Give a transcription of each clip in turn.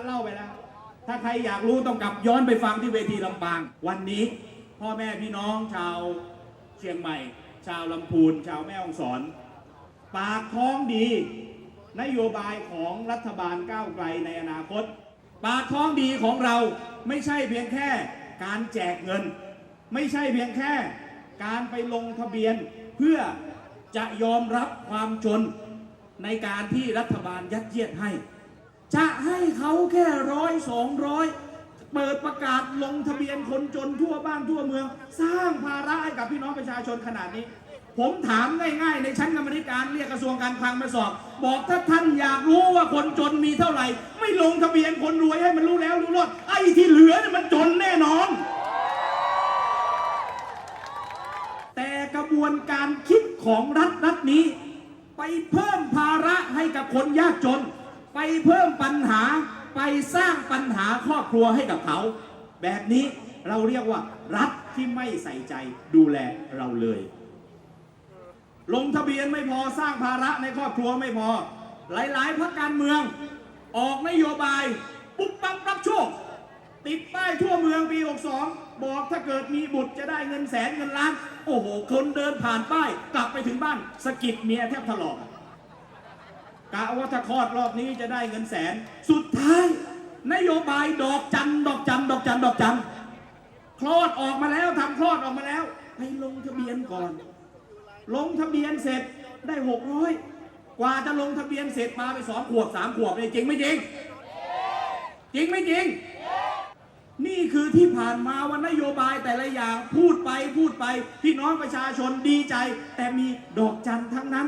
านเล่าไปแล้ว ถ้าใครอยากรู้ต้องกลับย้อนไปฟังที่เวทีลำปาง วันนี้พ่อแม่พี่น้องชาวเชียงใหม่ ชาวลำพูน ชาวแม่ฮ่องสอน ปากท้องดี นโยบายของรัฐบาลก้าวไกลในอนาคต ปากท้องดีของเราไม่ใช่เพียงแค่การแจกเงิน ไม่ใช่เพียงแค่การไปลงทะเบียนเพื่อจะยอมรับความจนในการที่รัฐบาลยัดเยียดให้ จะให้เขาแค่ร้อยสองร้อยเปิดประกาศลงทะเบียนคนจนทั่วบ้านทั่วเมือง สร้างภาระให้กับพี่น้องประชาชนขนาดนี้ ผมถามง่ายๆ ในชั้นกรรมธิการเรียกกระทรวงการคลังมาสอบ บอกถ้าท่านอยากรู้ว่าคนจนมีเท่าไหร่ ไม่ลงทะเบียนคนรวยให้มันรู้แล้วรู้รอดไอ้ที่เหลือเนี่ยมันจนแน่นอน แต่กระบวนการคิดของรัฐรัฐนี้ ไปเพิ่มภาระให้กับคนยากจน ไปเพิ่มปัญหาไปสร้างปัญหาครอบครัวให้กับเขา แบบนี้เราเรียกว่ารัฐที่ไม่ใส่ใจดูแลเราเลย ลงทะเบียนไม่พอสร้างภาระในครอบครัวไม่พอ หลาย ๆพรรคการเมือง ออกนโยบาย ปุ๊บปั๊บรับโชค ติดป้ายทั่วเมืองปี 62 บอกถ้าเกิดมีบุตรจะได้เงินแสนเงินล้าน โอ้โห คนเดินผ่านป้าย กลับไปถึงบ้านสกิดเมียแทบถลอก กะว่าถ้าคลอดรอบนี้จะได้เงินแสน สุดท้าย นโยบายดอกจันดอกจันดอกจันดอกจันคลอดออกมาแล้วทำคลอดออกมาแล้วไปลงทะเบียนก่อน ลงทะเบียนเสร็จได้หกร้อยกว่าจะลงทะเบียนเสร็จมาไปสองขวบสามขวบเนี่ยจริงไม่จริง จริงไม่จริง นี่คือที่ผ่านมาวันนโยบายแต่ละอย่างพูดไปพูดไปพี่น้องประชาชนดีใจ แต่มีดอกจันทั้งนั้น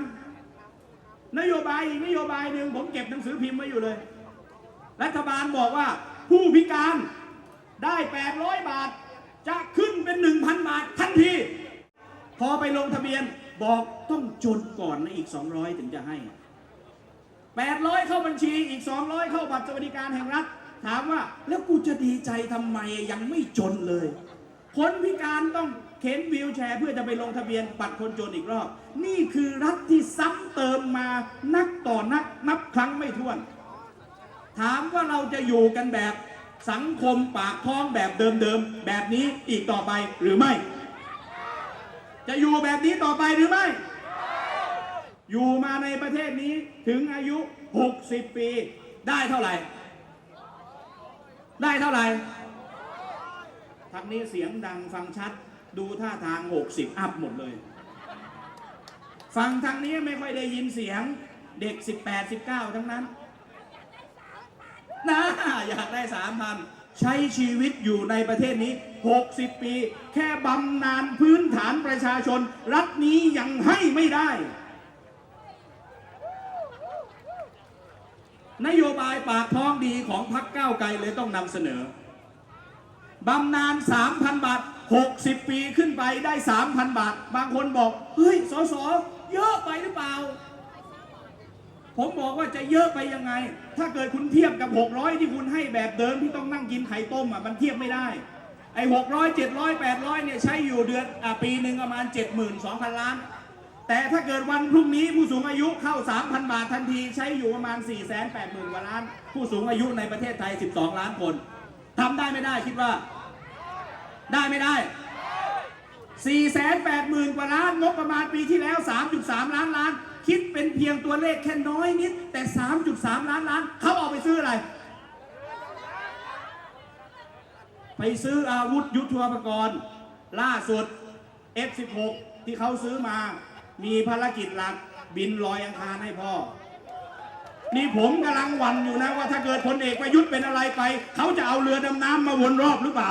นโยบายอีกนโยบายหนึ่งผมเก็บหนังสือพิมพ์ไว้อยู่เลย รัฐบาลบอกว่า ผู้พิการได้ 800 บาท จะขึ้นเป็น 1,000 บาททันที พอไปลงทะเบียนบอกต้องจนก่อนนะอีก 200 ถึงจะให้ 800 เข้าบัญชีอีก 200 เข้าบัตรสวัสดิการแห่งรัฐ ถามว่าแล้วกูจะดีใจทำไมยังไม่จนเลย คนพิการต้อง เข็นวีลแชร์เพื่อจะไปลงทะเบียนบัตรคนจนอีกรอบ นี่คือรัฐที่ซ้ำเติมมานักต่อนักนับครั้งไม่ถ้วน ถามว่าเราจะอยู่กันแบบสังคมปากท้องแบบเดิมๆ แบบนี้อีกต่อไปหรือไม่ จะอยู่แบบนี้ต่อไปหรือไม่ อยู่มาในประเทศนี้ถึงอายุ 60 ปี ได้เท่าไหร่ ได้เท่าไหร่ทางนี้เสียงดังฟังชัด ดูท่าทาง 60 อัพหมดเลย ฟังทางนี้ไม่ค่อยได้ยินเสียงเด็ก 18 19 ทั้งนั้นนะอยากได้สามพันใช้ชีวิตอยู่ในประเทศนี้ 60 ปี แค่บำนาญพื้นฐานประชาชน รัฐนี้ยังให้ไม่ได้ นโยบายปากท้องดีของพรรคก้าวไกลเลยต้องนำเสนอ บำนาญ3,000 บาท 60 ปีขึ้นไปได้ 3,000 บาท บางคนบอก เฮ้ย สส เยอะไปหรือเปล่า ผมบอกว่าจะเยอะไปยังไง ถ้าเกิดคุณเทียบกับ 600 ที่คุณให้แบบเดิมที่ต้องนั่งกินไข่ต้มอะ มันเทียบไม่ได้ ไอ้600 700 800 เนี่ยใช้อยู่เดือนอะปีหนึ่งประมาณ 72,000 ล้าน แต่ถ้าเกิดวันพรุ่งนี้ผู้สูงอายุเข้า 3,000 บาททันทีใช้อยู่ประมาณ 480,000 กว่าล้าน ผู้สูงอายุในประเทศไทย 12 ล้านคน ทำได้ไม่ได้คิดว่า ได้ไม่ได้ 480,000 กว่าล้านงบประมาณปีที่แล้ว 3.3 ล้านล้าน คิดเป็นเพียงตัวเลขแค่น้อยนิด แต่ 3.3 ล้านล้าน เขาเอาไปซื้ออะไร ไปซื้ออาวุธยุทโธปกรณ์ ล่าสุด F16 ที่เขาซื้อมา มีภารกิจหลักบินลอยอังคารให้พ่อ นี่ผมกำลังหวั่นอยู่นะว่าถ้าเกิดพลเอกประยุทธ์เป็นอะไรไป เขาจะเอาเรือดำน้ำมาวนรอบหรือเปล่า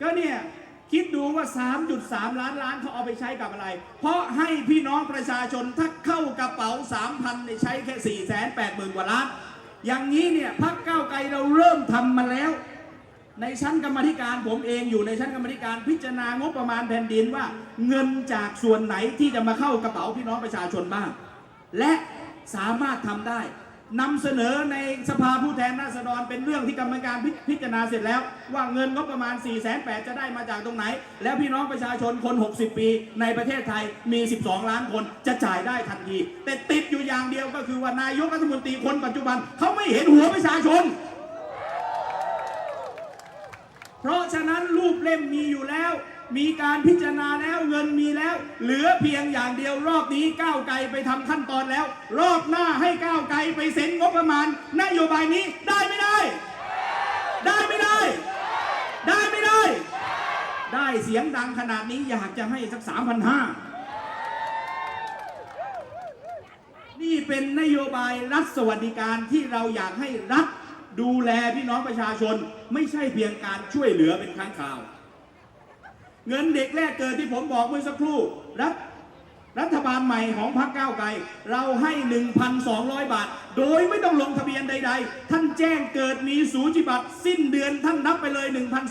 ก็เนี่ยคิดดูว่า 3.3 ล้านล้านเขาเอาไปใช้กับอะไร เพราะให้พี่น้องประชาชนถ้าเข้ากระเป๋า 3,000เนี่ยใช้แค่4 8 0 0 0กว่าล้าน อย่างนี้เนี่ยพักเก้าไกลเราเริ่มทำมาแล้ว ในชั้นกรรมธิการผมเองอยู่ในชั้นกรรมธิการพิจารณางบประมาณแผ่นดินว่า เงินจากส่วนไหนที่จะมาเข้ากระเป๋าพี่น้องประชาชนบ้าง และสามารถทำได้นำเสนอในสภาผู้แทนราษฎรเป็นเรื่องที่กรรมการพิพิจารณาเสร็จแล้ว ว่าเงินงบประมาณ 4 8 0 0 0จะได้มาจากตรงไหน แล้วพี่น้องประชาชนคน 60 ปี ในประเทศไทยมี 12 ล้านคนจะจ่ายได้ทันที แต่ติดอยู่อย่างเดียวก็คือว่านายกรัฐมนตรีคนปัจจุบันเขาไม่เห็นหัวประชาชน เพราะฉะนั้นรูปเล่มมีอยู่แล้ว มีการพิจารณาแล้วเงินมีแล้ว เหลือเพียงอย่างเดียวรอบนี้ก้าวไกลไปทำขั้นตอนแล้ว รอบหน้าให้ก้าวไกลไปเซ็นงบประมาณ นโยบายนี้ได้ไม่ได้ ได้ไม่ได้ ได้ไม่ได้ ได้เสียงดังขนาดนี้อยากจะให้สักสามพันห้านี่เป็นนโยบายรัฐสวัสดิการที่เราอยากให้รัฐดูแลพี่น้องประชาชน ไม่ใช่เพียงการช่วยเหลือเป็นครั้งคราว เงินเด็กแรกเกิดที่ผมบอกเมื่อสักครู่รัฐรัฐบาลใหม่ของพรรคก้าวไกล เราให้ 1,200 บาท โดยไม่ต้องลงทะเบียนใด ๆ ท่านแจ้งเกิดมีสูจิบัตรสิ้นเดือนท่านนับไปเลย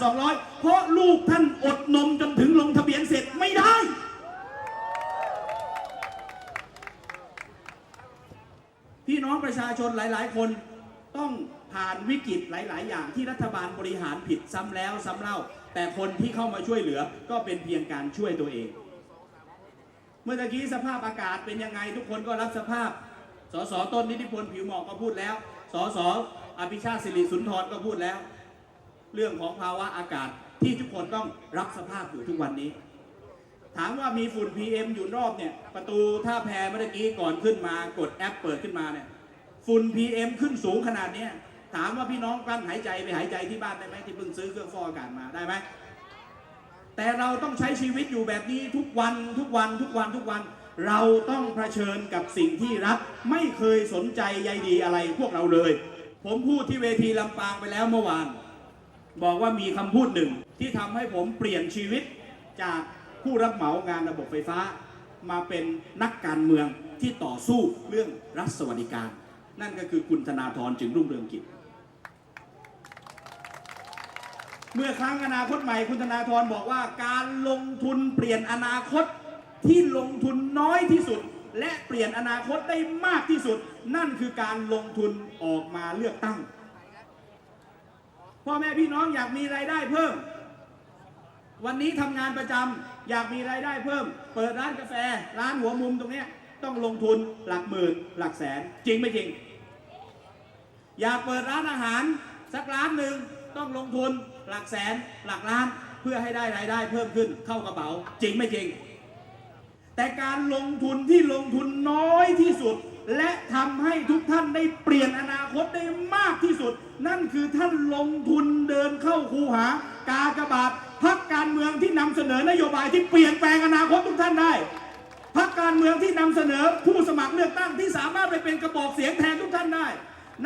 1,200 เพราะลูกท่านอดนมจนถึงลงทะเบียนเสร็จไม่ได้ พี่น้องประชาชนหลาย ๆ คนต้อง ผ่านวิกฤตหลาย ๆ อย่างที่รัฐบาลบริหารผิดซ้ำแล้วซ้ำเล่า แต่คนที่เข้ามาช่วยเหลือก็เป็นเพียงการช่วยตัวเอง เมื่อกี้สภาพอากาศเป็นยังไงทุกคนก็รับสภาพ สสต้นนิติพลผิวหมอกก็พูดแล้ว สสอภิชาติสิริสุนทรก็พูดแล้ว เรื่องของภาวะอากาศที่ทุกคนต้องรับสภาพอยู่ทุกวันนี้ ถามว่ามีฝุ่น PM อยู่รอบเนี่ยประตูท่าแพเมื่อกี้ก่อนขึ้นมากดแอปเปิดขึ้นมาเนี่ยฝุ่น PM ขึ้นสูงขนาดเนี้ย ถามว่าพี่น้องกลั้นหายใจไปหายใจที่บ้านได้ไหมที่เพิ่งซื้อเครื่องฟอกอากาศมาได้ไหมแต่เราต้องใช้ชีวิตอยู่แบบนี้ทุกวันทุกวันทุกวันทุกวัน เราต้องเผชิญกับสิ่งที่รัฐไม่เคยสนใจใยดีอะไรพวกเราเลย ผมพูดที่เวทีลำปางไปแล้วเมื่อวาน บอกว่ามีคำพูดหนึ่งที่ทำให้ผมเปลี่ยนชีวิตจากผู้รับเหมางานระบบไฟฟ้า มาเป็นนักการเมืองที่ต่อสู้เรื่องรัฐสวัสดิการ นั่นก็คือคุณธนาธรจึงรุ่งเรืองกิจ เมื่อครั้งอนาคตใหม่คุณธนาธรบอกว่า การลงทุนเปลี่ยนอนาคตที่ลงทุนน้อยที่สุด และเปลี่ยนอนาคตได้มากที่สุด นั่นคือการลงทุนออกมาเลือกตั้งพ่อแม่พี่น้องอยากมีรายได้เพิ่ม วันนี้ทำงานประจำอยากมีรายได้เพิ่ม เปิดร้านกาแฟ ร้านหัวมุมตรงนี้ต้องลงทุนหลักหมื่นหลักแสนจริงไม่จริง อยากเปิดร้านอาหารสักร้านหนึ่ง ต้องลงทุนหลักแสนหลักล้านเพื่อให้ได้รายได้เพิ่มขึ้นเข้ากระเป๋าจริงไม่จริง แต่การลงทุนที่ลงทุนน้อยที่สุด และทำให้ทุกท่านได้เปลี่ยนอนาคตได้มากที่สุด นั่นคือท่านลงทุนเดินเข้าคูหากากระบาทพักการเมืองที่นำเสนอนโยบายที่เปลี่ยนแปลงอนาคตทุกท่านได้พักการเมืองที่นำเสนอผู้สมัครเลือกตั้งที่สามารถไปเป็นกระบอกเสียงแทนทุกท่านได้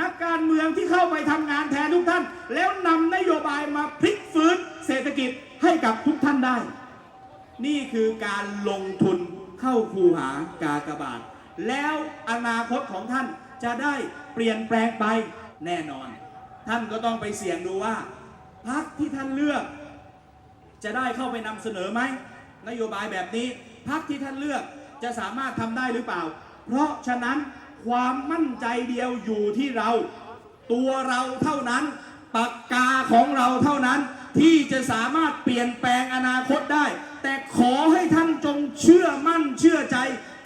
นักการเมืองที่เข้าไปทำงานแทนทุกท่าน แล้วนำนโยบายมาพลิกฟื้นเศรษฐกิจให้กับทุกท่านได้ นี่คือการลงทุนเข้าคูหากากบาท แล้วอนาคตของท่านจะได้เปลี่ยนแปลงไปแน่นอน ท่านก็ต้องไปเสี่ยงดูว่าพรรคที่ท่านเลือก จะได้เข้าไปนำเสนอไหมนโยบายแบบนี้พรรคที่ท่านเลือกจะสามารถทำได้หรือเปล่า เพราะฉะนั้น ความมั่นใจเดียวอยู่ที่เรา ตัวเราเท่านั้นปากกาของเราเท่านั้นที่จะสามารถเปลี่ยนแปลงอนาคตได้ แต่ขอให้ท่านจงเชื่อมั่นเชื่อใจ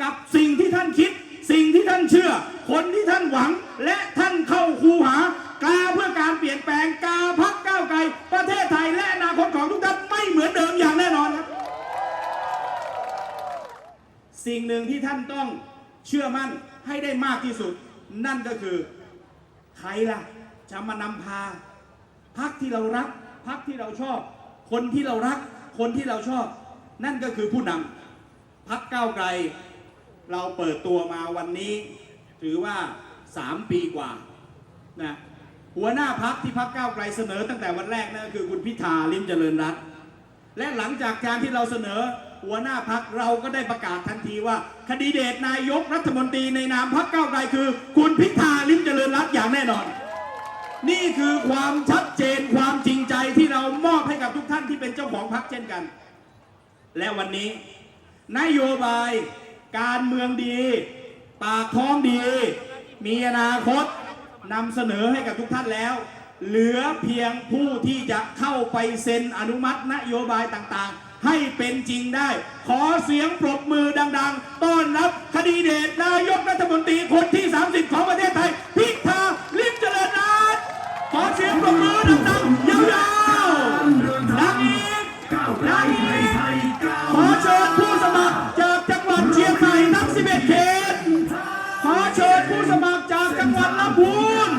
กับสิ่งที่ท่านคิด สิ่งที่ท่านเชื่อ คนที่ท่านหวัง และท่านเข้าคูหากาเพื่อการเปลี่ยนแปลงกาพักก้าวไกล ประเทศไทยและอนาคตของทุกท่านไม่เหมือนเดิมอย่างแน่นอนครับ สิ่งหนึ่งที่ท่านต้อง เชื่อมั่นให้ได้มากที่สุด นั่นก็คือใครล่ะจะมานำพาพักที่เรารักพักที่เราชอบ คนที่เรารัก คนที่เราชอบ นั่นก็คือผู้นำพักก้าวไกล เราเปิดตัวมาวันนี้ ถือว่า 3 ปีกว่านะหัวหน้าพักที่พักก้าวไกลเสนอตั้งแต่วันแรกนั่นก็คือคุณพิธาลิมเจริญรัตน์และหลังจากการที่เราเสนอ หัวหน้าพักเราก็ได้ประกาศทันทีว่าคดีเดตนายกรัฐมนตรีในนามพักเก้าไกลคือ คุณพิธาลิ้มเจริญรัตน์อย่างแน่นอน นี่คือความชัดเจนความจริงใจที่เรามอบให้กับทุกท่านที่เป็นเจ้าของพักเช่นกัน และวันนี้ นโยบายการเมืองดี ปากท้องดี มีอนาคตนำเสนอให้กับทุกท่านแล้ว เหลือเพียงผู้ที่จะเข้าไปเซ็นอนุมัตินโยบายต่างๆ ให้เป็นจริงได้ ขอเสียงปรบมือดัง ๆ ต้อนรับคดีเดตนายกรัฐมนตรีคนที่ 30 ของประเทศไทย พิธาลิมเจริญรัตขอเสียงปรบมือดังๆยาวๆดังอีกดังอีกขอเชิญผู้สมัครจากจังหวัดเชียงใหม่ทั้ง 11 เขตขอเชิญผู้สมัครจากจังหวัดลำพูน